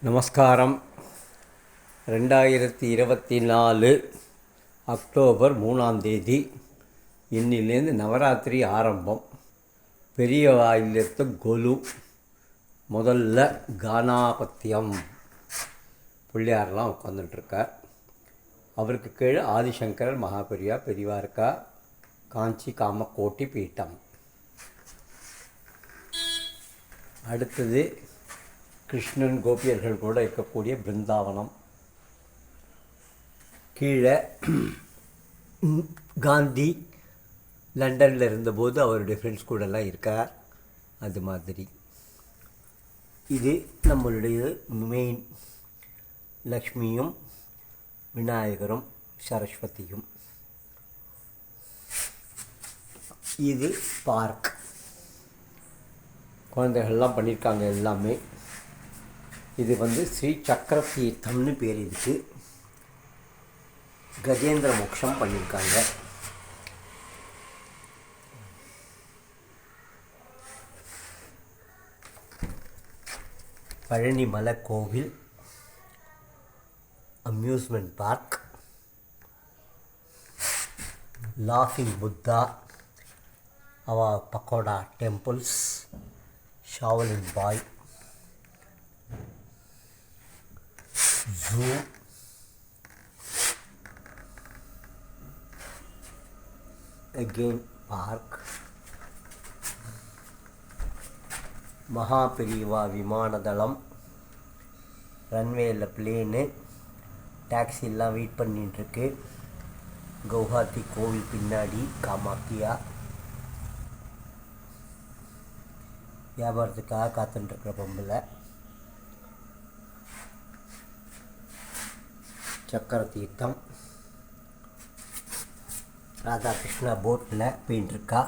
நமஸ்காரம். ரெண்டாயிரத்தி இருபத்தி நாலு அக்டோபர் மூணாம் தேதி இன்னிலேருந்து நவராத்திரி ஆரம்பம். பெரிய வாயிலத்து கொலு முதல்ல கானாபத்தியம். பிள்ளையாரெலாம் உட்காந்துட்டுருக்கார் அவருக்கு கீழே ஆதிசங்கரர் மகாபெரியா பெரியவா இருக்கா? காஞ்சி காமக்கோட்டி பீட்டம். அடுத்தது கிருஷ்ணன் கோபியர்கள் கூட இருக்கக்கூடிய பிருந்தாவனம். கீழே காந்தி லண்டனில் இருந்தபோது அவருடைய ஃப்ரெண்ட்ஸ் கூடலாம் இருக்கார். அது மாதிரி. இது நம்மளுடைய மெயின் லக்ஷ்மியும் விநாயகரும் சரஸ்வதியும். இது பார்க் குழந்தைகள்லாம் பண்ணியிருக்காங்க எல்லாமே. இது வந்து ஸ்ரீ சக்கர தீர்த்தம்னு பேர் இதுக்கு கஜேந்திர மோக்ஷம் பண்ணியிருக்காங்க. பழனிமலை கோவில் அம்யூஸ்மெண்ட் பார்க் லாஃபிங் புத்தா அவ pagoda temples Shaolin boy. Zoo again park Mahaperiyava விமானதளம். ரன்வேயில் பிளேனு. டாக்ஸிலாம் வெயிட் பண்ணிட்டுருக்கு கவுஹாத்தி கோவில் பின்னாடி காமாக்கியா. வியாபாரத்துக்காக காத்துட்டுருக்குற பொம்பளை. சக்கர தீர்த்தம் ராதாகிருஷ்ணா போட்டில் போயின்ட்டுருக்கா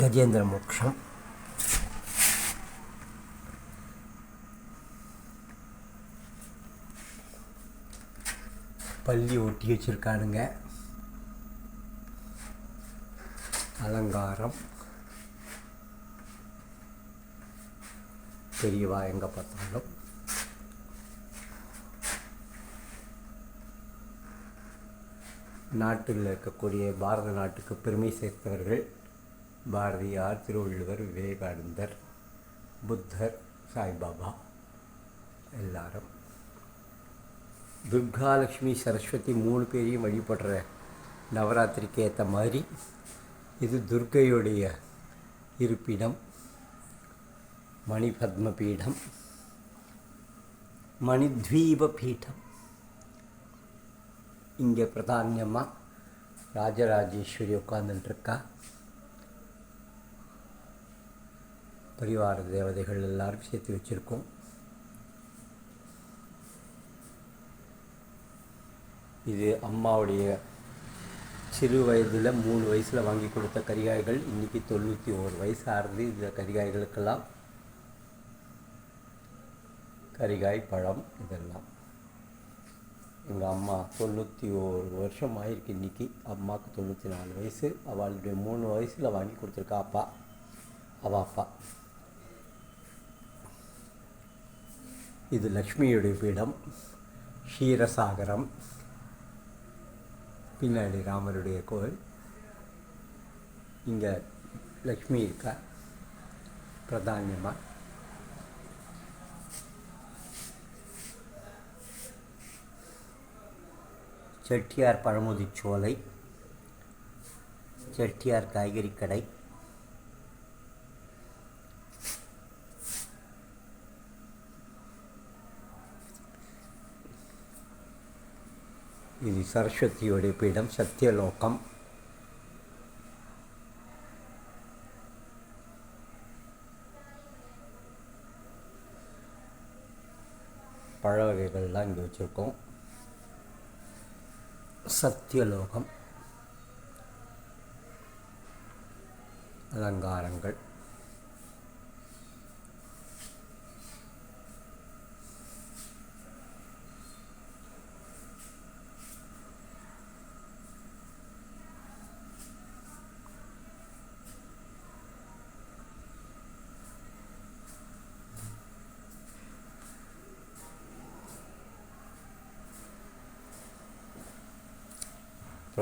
கஜேந்திர மோக்ஷம் பள்ளி ஒட்டி வச்சுருக்கானுங்க. அலங்காரம். பெரியவா எங்கே பார்த்தாலும்? நாட்டில் இருக்கக்கூடிய பாரத நாட்டுக்கு பெருமை சேர்த்தவர்கள் பாரதியார் திருவள்ளுவர் விவேகானந்தர் புத்தர் சாய்பாபா எல்லாரும். துர்காலட்சுமி சரஸ்வதி மூணு பேரையும் வழிபடுற நவராத்திரிக்கு ஏற்ற மாதிரி இது துர்கையுடைய இருப்பிடம். மணிபத்மபீடம் பீடம் பீடம் இங்கே பிரதானியம்மா ராஜராஜேஸ்வரி உட்கார்ந்துட்டுருக்கா. பரிவார தேவதைகள் எல்லாரும் சேர்த்து வச்சுருக்கோம். இது அம்மாவுடைய சிறு வயதில் மூணு வயசில் வாங்கி கொடுத்த கரிகாய்கள் இன்றைக்கி தொண்ணூற்றி ஒரு வயசு ஆறுது. இந்த கரிகாய்களுக்கெல்லாம் கரிகாய் பழம் இதெல்லாம். எங்கள் அம்மா தொண்ணூற்றி ஒரு வருஷம் ஆயிருக்கு இன்றைக்கி அம்மாவுக்கு தொண்ணூற்றி நாலு வயசு. அவளுடைய மூணு வயசில் வாங்கி கொடுத்துருக்கா அப்பா. அவள் அப்பா. இது லக்ஷ்மியுடைய பீடம். க்ஷீரசாகரம் பின்னாடி ராமருடைய கோவில் இங்கே லக்ஷ்மி இருக்கா? பிரதானியமாக செட்டியார் பழமுதிச்சோலை செட்டியார் காய்கறி கடை இது சரஸ்வதியோடைய பீடம் சத்தியலோகம். பழ வகைகள்லாம் இங்கே வச்சுருக்கோம். சத்தியலோகம் அலங்காரங்கள்.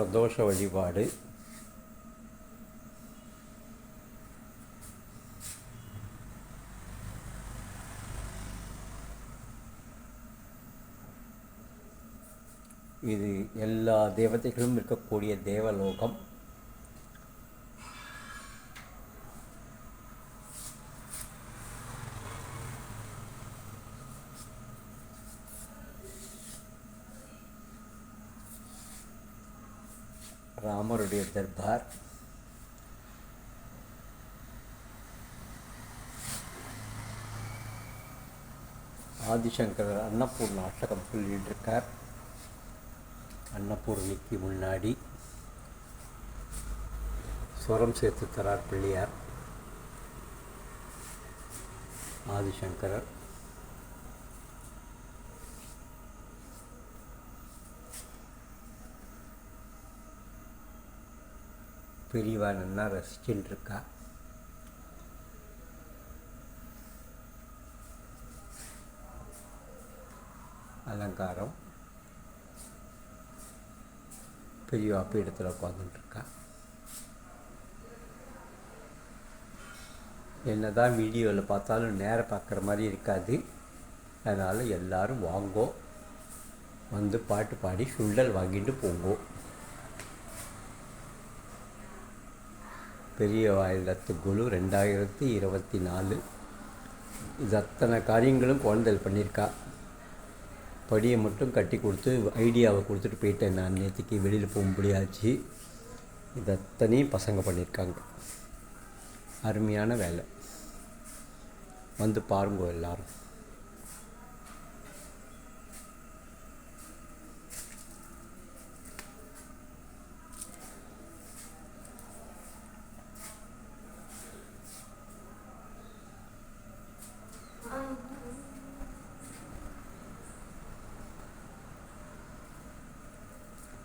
பிரதோஷ வழிபாடு. இது எல்லா தேவதைகளும் இருக்கக்கூடிய தேவலோகம். ராமருடைய தர்பார். ஆதிசங்கரர் அன்னப்பூர் நாட்டகம் சொல்லிட்டு இருக்கார் அன்னபூர்ணிக்கு முன்னாடி ஸ்வரம் சேர்த்து தரார் பிள்ளையார். ஆதிசங்கரர். பெரியவா நல்லா ரசிச்சுட்டு இருக்கா அலங்காரம். பெரியவா பீடத்தில் உட்காந்துட்டுருக்கா என்ன தான் வீடியோவில் பார்த்தாலும் நேரம் பார்க்குற மாதிரி இருக்காது. அதனால் எல்லோரும் வாங்கோ. வந்து பாட்டு பாடி சுண்டல் வாங்கிட்டு போங்கோ. பெரிய வாயிலத்து குழு ரெண்டாயிரத்தி இருபத்தி நாலு. இது அத்தனை காரியங்களும் குழந்தைகள் பண்ணியிருக்கா. படியை மட்டும் கட்டி கொடுத்து ஐடியாவை கொடுத்துட்டு போயிட்டேன் நான். நேற்றுக்கு வெளியில் போக முடியாச்சு. இது அத்தனையும் பசங்க பண்ணியிருக்காங்க. அருமையான வேலை. வந்து பாருங்க எல்லாரும்.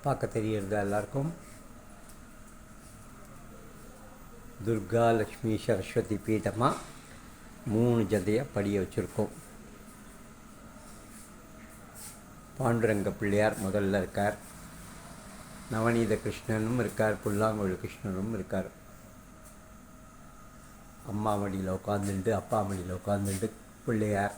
பார்க்க தெரியறதா எல்லாருக்கும்? துர்கா லக்ஷ்மி சரஸ்வதி பீடமாக மூணு ஜதையாக படிய வச்சுருக்கோம். பாண்டுரங்க பிள்ளையார் முதல்ல இருக்கார். நவநீத கிருஷ்ணனும் இருக்கார். புல்லாங்குழல் கிருஷ்ணனும் இருக்கார். அம்மா மடியில் உட்காந்துட்டு அப்பா மடியில் உட்காந்துட்டு பிள்ளையார்.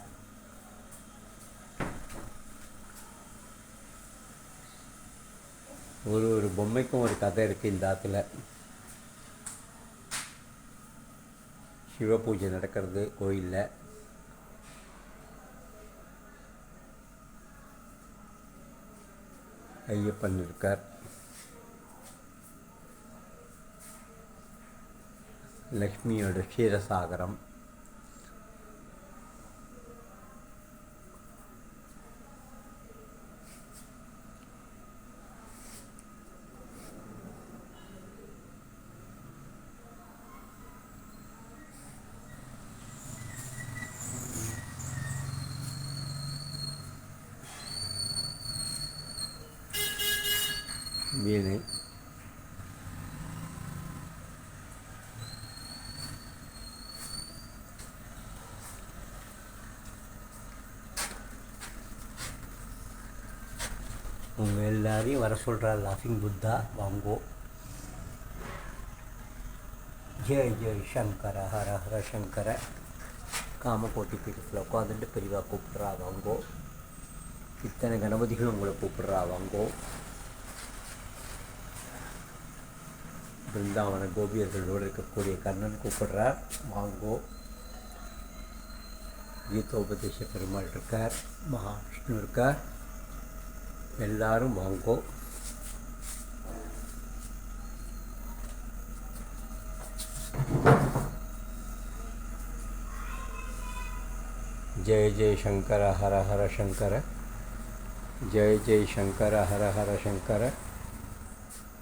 ஒரு ஒரு பொம்மைக்கும் ஒரு கதை இருக்குது இந்த ஆற்றுல சிவ பூஜை நடக்கிறது கோயிலில். ஐயப்பன் இருக்கார். லக்ஷ்மியோட க்ஷீரசாகரம். வீணை உங்கள் எல்லாரையும் வர சொல்கிற லாஃபிங் புத்தா வாங்கோ. ஜெய் ஜெய் சங்கர ஹர ஹர சங்கர. காமகோட்டி பீடத்தில் உட்காந்துட்டு பெரியவா கூப்பிட்றா வாங்கோ. இத்தனை கணபதிகள் உங்களை கூப்பிட்றா வாங்கோ. பிருந்தாவன கோபியர்களோடு இருக்கக்கூடிய கர்ணன் கூப்பிடுறார். வாங்கோ. கீதோபதேச பெருமாள் இருக்கார் மகாவிஷ்ணு இருக்கார். எல்லாரும் வாங்கோ. ஜெய ஜெய் சங்கர ஹர ஹர சங்கர. ஜெய ஜெய் சங்கர ஹர ஹர சங்கர.